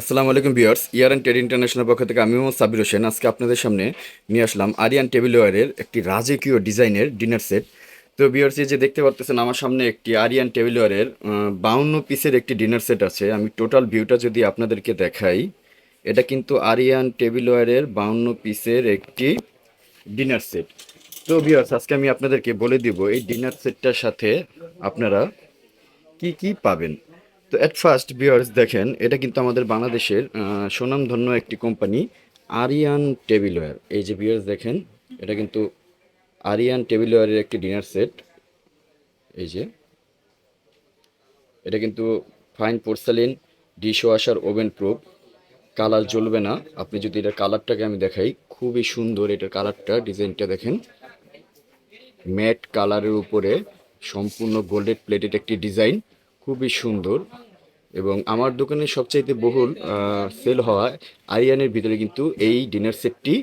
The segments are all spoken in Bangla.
আসসালামু আলাইকুম viewers, year and trade international পক্ষ থেকে আমিও সাবির হোসেন। আজকে আপনাদের সামনে নিয়ে আসলাম আরিয়ান টেবিলওয়ারের একটি রাজকীয় ডিজাইনের ডিনার সেট। তো ভিউয়ার্স যে দেখতে পারতেছেন, আমার সামনে একটি আরিয়ান টেবিলওয়ারের বাউন্ন পিসের একটি ডিনার সেট আছে। আমি টোটাল ভিউটা যদি আপনাদেরকে দেখাই, এটা কিন্তু আরিয়ান টেবিলওয়ারের বাউন্ন পিসের একটি ডিনার সেট। তো ভিউয়ার্স, আজকে আমি আপনাদেরকে বলে দিব, এই ডিনার সেটটার সাথে আপনারা কি কি পাবেন। তো অ্যাট ফার্স্ট ভিউয়ার্স দেখেন, এটা কিন্তু আমাদের বাংলাদেশের সুনামধন্য একটি কোম্পানি আরিয়ান টেবিলওয়্যার এই যে ভিউয়ার্স দেখেন, এটা কিন্তু আরিয়ান টেবিলওয়্যারের একটি ডিনার সেট এই যে, এটা কিন্তু fine porcelain dishwasher oven proof colour জ্বলবে না। আপনি যদি এটার কালারটাকে আমি দেখাই, খুবই সুন্দর এটার কালারটা ডিজাইনটা দেখেন। ম্যাট কালারের উপরে সম্পূর্ণ গোল্ডেড প্লেটেড একটি ডিজাইন খুবই সুন্দর। এবং আমার দোকানে সবচাইতে বহুল সেল হওয়া আরিয়ানের ভিতরে কিন্তু এই ডিনার সেটটি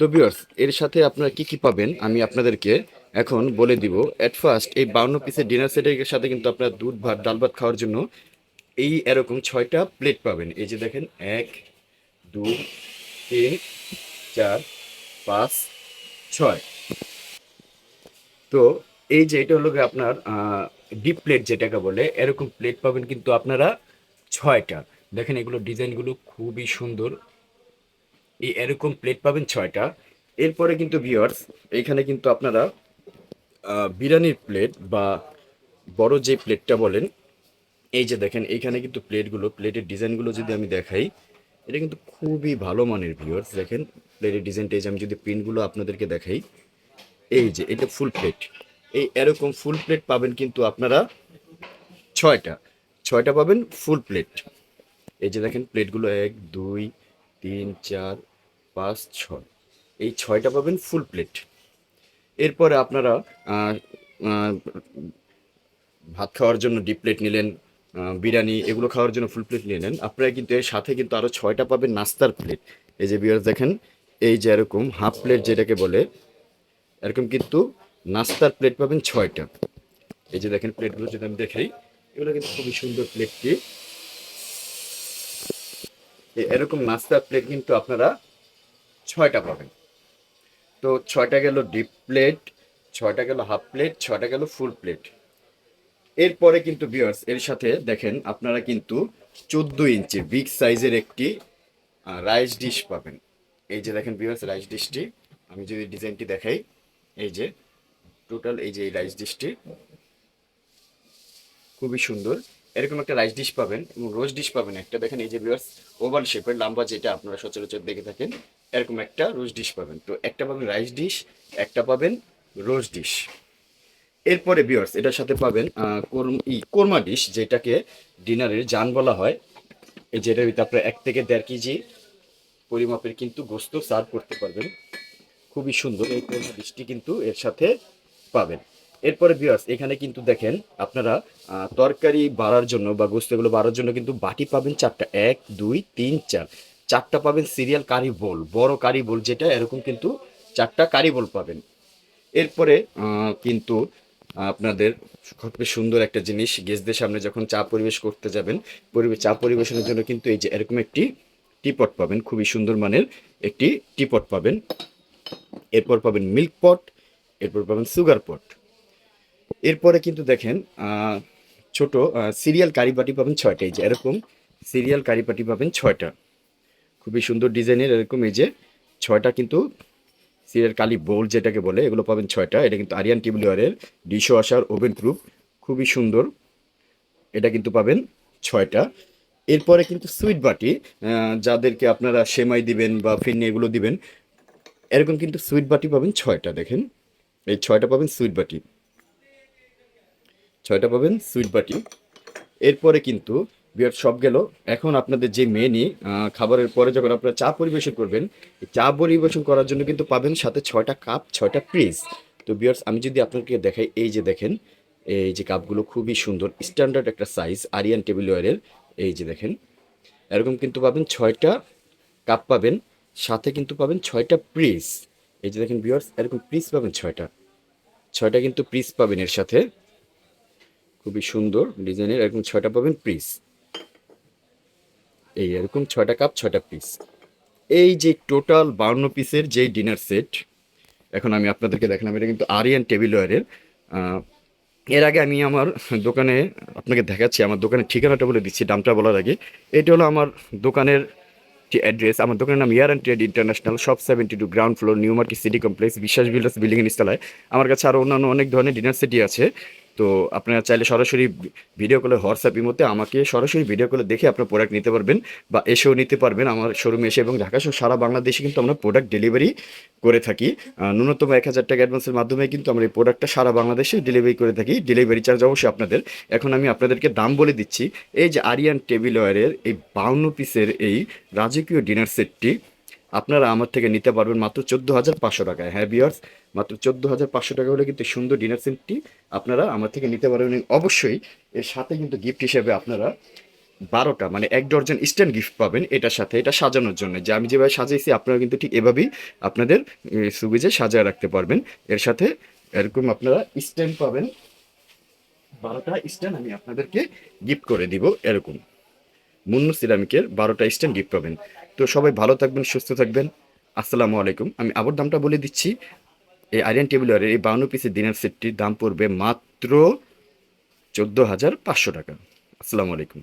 তো বিয়ার্স এর সাথে আপনারা কি কি পাবেন আমি আপনাদেরকে এখন বলে দিব। অ্যাট ফার্স্ট এই বাউন্ন পিসের ডিনার সেটের সাথে কিন্তু আপনারা দুধ, ভাত, ডাল ভাত খাওয়ার জন্য এই এরকম ছয়টা প্লেট পাবেন। এই যে দেখেন, এক দুই তিন, চার, পাঁচ, ছয়। তো এই যে এটা হলো আপনার ডিপ প্লেট যেটাকে বলে, এরকম প্লেট পাবেন কিন্তু আপনারা ছয়টা। দেখেন এগুলো ডিজাইনগুলো খুবই সুন্দর। এই এরকম প্লেট পাবেন ছয়টা। এরপরে কিন্তু ভিওয়ার্স এখানে কিন্তু আপনারা বিরিয়ানির প্লেট বা বড় যে প্লেটটা বলেন, এই যে দেখেন এইখানে কিন্তু প্লেটগুলো প্লেটের ডিজাইনগুলো যদি আমি দেখাই, এটা কিন্তু খুবই ভালো মানের ভিউয়ার্স দেখেন প্লেটের ডিজাইনটা এই যে আমি যদি প্রিন্টগুলো আপনাদেরকে দেখাই, এই যে, এটা ফুল প্লেট এই এরকম ফুল প্লেট পাবেন কিন্তু আপনারা ছয়টা। ছয়টা পাবেন ফুল প্লেট এই যে দেখেন প্লেটগুলো এক, দুই, তিন, চার, পাঁচ, ছয়। এই ছয়টা পাবেন ফুল প্লেট এরপরে আপনারা ভাত খাওয়ার জন্য ডিপ প্লেট নিলেন বিরিয়ানি এগুলো খাওয়ার জন্য ফুল প্লেট নিলেন আপনারা কিন্তু এর সাথে কিন্তু আরও ছয়টা পাবেন নাস্তার প্লেট এই যে বিয়ার দেখেন, এই যে এরকম হাফ প্লেট যেটাকে বলে, এরকম কিন্তু নাস্তার প্লেট পাবেন ছয়টা। এই যে দেখেন প্লেটগুলো যদি আমি দেখাই, এগুলো কিন্তু খুবই সুন্দর প্লেটটি এরকম নাস্তার প্লেট কিন্তু আপনারা ছয়টা পাবেন। তো ছয়টা গেল ডিপ প্লেট ছয়টা গেল হাফ প্লেট ছয়টা গেল ফুল প্লেট এরপরে কিন্তু বিয়ার্স এর সাথে দেখেন আপনারা কিন্তু চোদ্দ ইঞ্চি বিগ সাইজের একটি রাইস ডিশ পাবেন। এই যে দেখেন বিয়ার্স রাইস ডিশটি আমি যদি ডিজাইনটি দেখাই, এই যে টোটাল এই যে রাইস ডিশটি খুবই সুন্দর। এরকম একটা রাইস ডিশ পাবেন এবং রোজ ডিশ পাবেন একটা। দেখেন এই যে বিয়ার্স ওভাল শেপের লম্বা যেটা আপনারা সচরাচর দেখে থাকেন, এরকম একটা রোজ ডিশ পাবেন। তো একটা পাবেন রাইস ডিশ একটা পাবেন রোজ ডিশ এরপরে বিয়ার্স এটার সাথে পাবেন ই, কোরমা ডিশ যেটাকে ডিনারের জান বলা হয়। এই যেটার ভিতরে আপনারা এক থেকে দেড় কেজি পরিমাপের কিন্তু গোস্ত সার্ভ করতে পারবেন। খুবই সুন্দর এই কোরমা ডিশটি কিন্তু এর সাথে পাবেন। এরপরে বিয়ার্স এখানে কিন্তু দেখেন আপনারা তরকারি বাড়ার জন্য বা গোস্তগুলো বাড়ার জন্য কিন্তু বাটি পাবেন চারটা। এক, দুই, তিন, চার। চারটা পাবেন সিরিয়াল কারি বোল বড় কারি বোল যেটা, এরকম কিন্তু চারটা কারি বোল পাবেন। এরপরে কিন্তু আপনাদের খুবই সুন্দর একটা জিনিস গেস্টদের সামনে যখন চা পরিবেশ করতে যাবেন পরিবেশ চা পরিবেশনের জন্য কিন্তু এই যে এরকম একটি টিপট পাবেন, খুবই সুন্দর মানের একটি টিপট পাবেন। এরপর পাবেন মিল্ক পট এরপর পাবেন সুগার পট। এরপরে কিন্তু দেখেন ছোট সিরিয়াল কারি বাটি পাবেন ছয়টা। এই যে এরকম সিরিয়াল কারি বাটি পাবেন ছয়টা। খুবই সুন্দর ডিজাইনের এরকম এই যে ছয়টা কিন্তু সিরিয়াল কালি বোল যেটাকে বলে, এগুলো পাবেন ছয়টা। এটা কিন্তু আরিয়ান টিবলিওয়ারের ডিশ ওয়াশার ওভেন প্রুফ। খুবই সুন্দর। এটা কিন্তু পাবেন ছয়টা। এরপরে কিন্তু সুইট বাটি যাদেরকে আপনারা সেমাই দিবেন বা ফিরনি এগুলো দিবেন, এরকম কিন্তু সুইট বাটি পাবেন ছয়টা, দেখেন। এই ছয়টা পাবেন সুইট বাটি। ছয়টা পাবেন সুইট বাটি। এরপরে কিন্তু বিয়ার সব গেল। এখন আপনাদের যে মেনি খাবারের পরে যখন আপনারা চা পরিবেশন করবেন চা পরিবেশন করার জন্য কিন্তু পাবেন সাথে ছয়টা কাপ ছয়টা প্রিজ তো বিয়ার্স আমি যদি আপনাকে দেখাই, এই যে দেখেন, এই যে কাপগুলো খুবই সুন্দর স্ট্যান্ডার্ড একটা সাইজ আরিয়ান টেবিল ওয়ারের এই যে দেখেন, এরকম কিন্তু পাবেন ছয়টা কাপ পাবেন, সাথে কিন্তু পাবেন ছয়টা প্রিজ এই যে দেখেন বিয়ার্স এরকম প্রিজ পাবেন ছয়টা। ছয়টা কিন্তু প্রিজ পাবেন এর সাথে। খুবই সুন্দর ডিজাইনের এরকম ছয়টা পাবেন প্রিজ এই এরকম ছয়টা কাপ ছয়টা পিস এই যে টোটাল বাউন্ন পিসের যে ডিনার সেট এখন আমি আপনাদেরকে দেখালাম, এটা কিন্তু আরিয়ান টেবিলওয়ারের এর আগে আমি আমার দোকানে, আপনাকে দেখাচ্ছি, আমার দোকানের ঠিকানাটা বলে দিচ্ছি, দামটা বলার আগে। এটা হলো আমার দোকানের অ্যাড্রেস আমার দোকানের নাম year and trade international shop seventy two ground floor New Market City complex Biswas builders building ইনস্টলায় আমার কাছে আরও অন্যান্য অনেক ধরনের ডিনার সেটি আছে। তো আপনারা চাইলে সরাসরি ভিডিও কলে হোয়াটসঅ্যাপ মধ্যে আমাকে সরাসরি ভিডিও কলে দেখে আপনার প্রোডাক্ট নিতে পারবেন বা এসেও নিতে পারবেন আমার শোরুমে এসে এবং ঢাকা সহ সারা বাংলাদেশে কিন্তু আমরা প্রোডাক্ট ডেলিভারি করে থাকি। ন্যূনতম এক হাজার টাকা অ্যাডভান্সের মাধ্যমে কিন্তু আমরা এই প্রোডাক্টটা সারা বাংলাদেশে ডেলিভারি করে থাকি। ডেলিভারি চার্জ অবশ্যই আপনাদের। এখন আমি আপনাদেরকে দাম বলে দিচ্ছি। এই যে আরিয়ান টেবিল ওয়ারের এই বাউন্ন পিসের এই রাজকীয় ডিনার সেটটি আপনারা আমার থেকে নিতে পারবেন মাত্র চোদ্দ হাজার পাঁচশো টাকায়। হ্যাঁ বিয়ার্স মাত্র চোদ্দ হাজার পাঁচশো টাকা হলে কিন্তু সুন্দর ডিনার সেটটি আপনারা আমার থেকে নিতে পারবেন। অবশ্যই এর সাথে কিন্তু গিফট হিসেবে আপনারা বারোটা মানে এক ডর্জন স্ট্যান্ড গিফট পাবেন এটার সাথে, এটা সাজানোর জন্য। যে আমি যেভাবে সাজিয়েছি, আপনারা কিন্তু ঠিক এভাবেই আপনাদের সুবিজে সাজায় রাখতে পারবেন। এর সাথে এরকম আপনারা স্ট্যান্ড পাবেন। বারোটা স্ট্যান্ড আমি আপনাদেরকে গিফট করে দিব এরকম। মুন্নু সিরামিকের বারোটা স্ট্যান্ড গিফট পাবেন। তো সবাই ভালো থাকবেন, সুস্থ থাকবেন। আসসালামু আলাইকুম। আমি আবার দামটা বলে দিচ্ছি। এই আয়রন টেবিলের এই বাউন্ন পিসের দিনের সেটটির দাম পড়বে মাত্র চোদ্দ হাজার পাঁচশো টাকা। আসসালামু আলাইকুম।